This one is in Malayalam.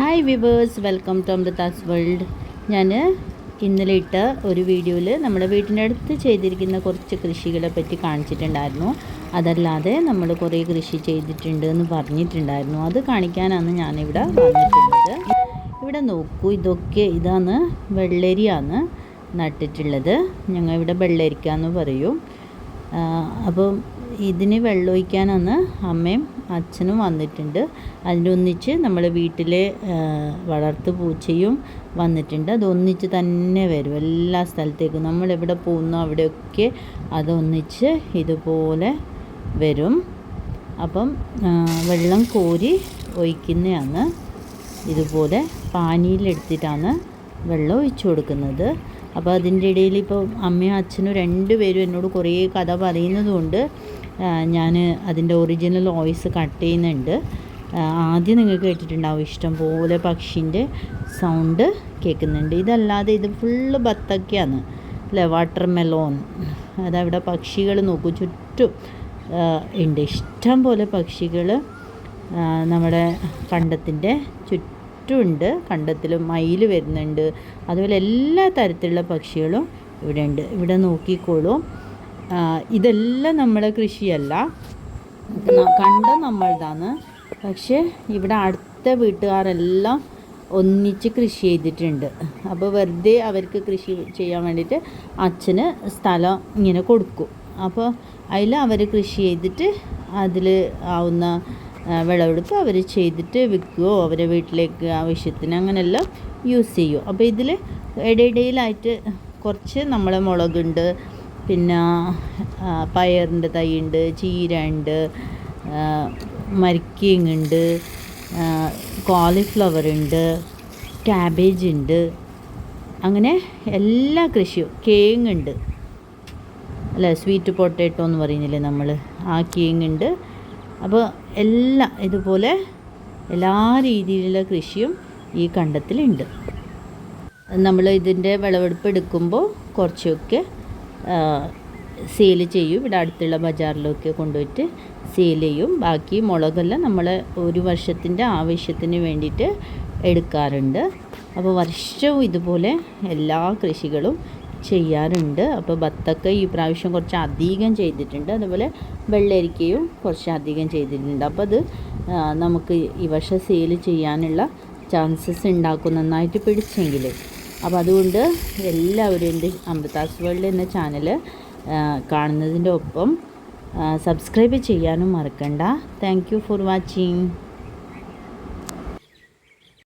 Hi viewers welcome to Amrutha's world ഞാൻ ഇന്നലെ ഇട്ട ഒരു വീഡിയോയിൽ നമ്മുടെ വീട്ടിന്റെ അടുത്ത് ചെയ്തിരിക്കുന്ന കുറച്ച് കൃഷികളെ പറ്റി കാണിച്ചിട്ടുണ്ടായിരുന്നു. അതല്ലാതെ നമ്മൾ കുറേ കൃഷി ചെയ്തിട്ടുണ്ട് എന്ന് പറഞ്ഞിട്ടുണ്ടായിരുന്നു. അത് കാണിക്കാനാണ് ഞാനിവിടെ വന്നിട്ടുള്ളത്. ഇവിടെ നോക്കൂ ഇതൊക്കെ ഇതാണ് വെള്ളരിയാണ് നട്ടിട്ടുള്ളത്. ഞങ്ങൾ ഇവിടെ വെള്ളരിക്കാന്ന് പറയും. ആ, അപ്പം ഇതിന് വെള്ളമൊഴിക്കാനാണ് അമ്മയും അച്ഛനും വന്നിട്ടുണ്ട്. അതിന്റെ ഒന്നിച്ച് നമ്മുടെ വീട്ടിലെ വളർത്തു പൂച്ചയും വന്നിട്ടുണ്ട്. അതൊന്നിച്ച് തന്നെ വരും. എല്ലാ സ്ഥലത്തേക്കും. നമ്മൾ എവിടെ പോകുന്നു അവിടെയൊക്കെ അതൊന്നിച്ച് ഇതുപോലെ വരും. അപ്പം വെള്ളം കോരി ഒഴിക്കുന്നതാണ് ഇതുപോലെ പാനിയിലെടുത്തിട്ടാണ് വെള്ളം ഒഴിച്ചു കൊടുക്കുന്നത്. അപ്പോൾ അതിന്റെ ഇടയിൽ ഇപ്പോൾ അമ്മയും അച്ഛനും രണ്ടുപേരും എന്നോട് കുറേ കഥ പറയുന്നത് കൊണ്ട് ഞാൻ അതിന്റെ ഒറിജിനൽ വോയിസ് കട്ട് ചെയ്യുന്നുണ്ട്. ആദ്യം നിങ്ങൾക്ക് കേട്ടിട്ടുണ്ടാവും ഇഷ്ടം പോലെ പക്ഷിന്റെ സൗണ്ട് കേൾക്കുന്നുണ്ട്. ഇതല്ലാതെ ഇത് ഫുള്ള് ബത്തക്കയാണ്. അല്ലേ? വാട്ടർ മെലോൺ അതവിടെ പക്ഷികൾ നോക്കൂ. ചുറ്റും ഉണ്ട്. ഇഷ്ടം പോലെ പക്ഷികൾ നമ്മുടെ കണ്ടത്തിന്റെ ചുറ്റുമുണ്ട്. കണ്ടത്തിൽ മയിൽ വരുന്നുണ്ട്. അതുപോലെ എല്ലാ തരത്തിലുള്ള പക്ഷികളും ഇവിടെ ഉണ്ട് ഇവിടെ നോക്കിക്കോളൂ. ഇതെല്ലാം നമ്മളെ കൃഷിയല്ല. കണ്ട നമ്മളതാണ്. പക്ഷേ ഇവിടെ അടുത്ത വീട്ടുകാരെല്ലാം ഒന്നിച്ച് കൃഷി ചെയ്തിട്ടുണ്ട്. അപ്പോൾ വെറുതെ അവർക്ക് കൃഷി ചെയ്യാൻ വേണ്ടിയിട്ട് അച്ഛന് സ്ഥലം ഇങ്ങനെ കൊടുക്കും. അപ്പോൾ അതിൽ അവർ കൃഷി ചെയ്തിട്ട് അതിൽ ആവുന്ന വിളവെടുപ്പ് അവർ ചെയ്തിട്ട് വിൽക്കുകയോ അവരെ വീട്ടിലേക്ക് ആവശ്യത്തിന് അങ്ങനെയെല്ലാം യൂസ് ചെയ്യും. അപ്പോൾ ഇതിൽ ഇടയിടയിലായിട്ട് കുറച്ച് നമ്മളെ മുളകുണ്ട് പിന്നെ പയറിന്റെ തൈയുണ്ട് ചീര ഉണ്ട് മരിക്കിങ് ഉണ്ട് കോളിഫ്ലവർ ഉണ്ട് ക്യാബേജ് ഉണ്ട് അങ്ങനെ എല്ലാ കൃഷിയും കേങ്ങുണ്ട്. അല്ല സ്വീറ്റ് പൊട്ടേറ്റോ എന്ന് പറയുന്നില്ലേ നമ്മൾ ആ കേങ്ങുണ്ട്. അപ്പോൾ എല്ലാം ഇതുപോലെ എല്ലാ രീതിയിലുള്ള കൃഷിയും ഈ കണ്ടത്തിലുണ്ട്. നമ്മൾ ഇതിന്റെ വിളവെടുപ്പ് എടുക്കുമ്പോൾ കുറച്ചൊക്കെ സെയിൽ ചെയ്യും. ഇവിടെ അടുത്തുള്ള ബജാറിലൊക്കെ കൊണ്ടുപോയിട്ട് സെയിൽ ചെയ്യും. ബാക്കി മുളകെല്ലാം നമ്മൾ ഒരു വർഷത്തിന്റെ ആവശ്യത്തിന് വേണ്ടിയിട്ട് എടുക്കാറുണ്ട്. അപ്പോൾ വർഷവും ഇതുപോലെ എല്ലാ കൃഷികളും ചെയ്യാറുണ്ട്. അപ്പോൾ ബത്തക്ക ഈ പ്രാവശ്യം കുറച്ച് അധികം ചെയ്തിട്ടുണ്ട്. അതുപോലെ വെള്ളരിക്കയും കുറച്ച് അധികം ചെയ്തിട്ടുണ്ട്. അപ്പോൾ അത് നമുക്ക് ഈ വർഷം സെയിൽ ചെയ്യാനുള്ള ചാൻസസ് ഉണ്ടാക്കും. നന്നായിട്ട് പിടിച്ചെങ്കിൽ. അപ്പോൾ അതുകൊണ്ട് എല്ലാവരും എന്റെ അമൃതാസ് വേൾഡ് എന്ന ചാനൽ കാണുന്നതിന്റെ ഒപ്പം സബ്സ്ക്രൈബ് ചെയ്യാനും മറക്കണ്ട. Thank for watching